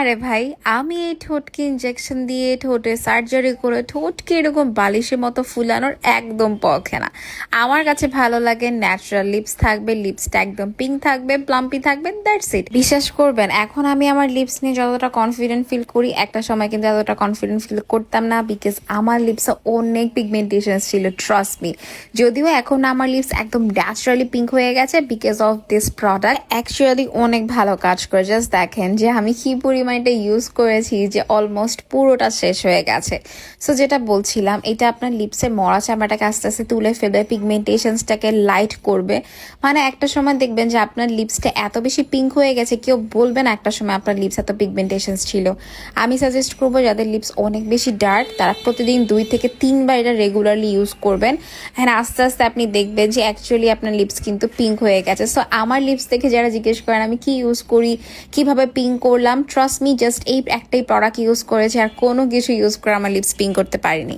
আরে ভাই, আমি এই ঠোঁটকে ইনজেকশন দিয়ে ঠোঁটে সার্জারি করে ঠোঁটকে এরকম বালিশের মতো ফুলানোর একদম পক্ষে না। আমার কাছে ভালো লাগে ন্যাচারাল লিপস থাকবে লিপসটা একদম পিঙ্ক থাকবে প্লাম্পি থাকবে দ্যাটস ইট বিশ্বাস করবেন, এখন আমি আমার লিপস নিয়ে যতটা কনফিডেন্ট ফিল করি, একটা সময় কিন্তু এতটা কনফিডেন্ট ফিল করতাম না বিকজ আমার লিপসে অনেক পিগমেন্টেশন ছিল ট্রাস্ট মি যদিও এখন আমার লিপস একদম ন্যাচারালি পিঙ্ক হয়ে গেছে because of this product actually অনেক ভালো কাজ করে জাস্ট দেখেন যে আমি কি পরিমাণে ইউজ করেছি যে অলমোস্ট পুরোটা শেষ হয়ে গেছে। সো যেটা বলছিলাম, এটা আপনার লিপসের মরা চামড়াটাকে আস্তে আস্তে তুলে ফেলে পিগমেন্টেশনসটাকে লাইট করবে। মানে একটা সময় দেখবেন যে আপনার লিপসটা এত বেশি পিঙ্ক হয়ে গেছে, কেউ বলবে না একটা সময় আপনার লিপস এত পিগমেন্টেশনস ছিল। আমি সাজেস্ট করব যাদের লিপস অনেক বেশি ডার্ক তারা প্রতিদিন দুই থেকে তিনবার এটা রেগুলারলি ইউজ করবেন। হ্যাঁ আস্তে আস্তে আপনি দেখবেন যে অ্যাকচুয়ালি আপনার লিপস কিন্তু পিঙ্ক হয়ে গেছে। সো আমার লিপস দেখে যারা জিজ্ঞেস করেন, আমি কি ইউজ করি? কীভাবে পিঙ্ক করলাম? ট্রাস্ট মি জাস্ট এই একটাই প্রোডাক্ট ইউজ করেছি আর কোনো কিছু ইউজ করে আমার লিপস পিং করতে পারিনি।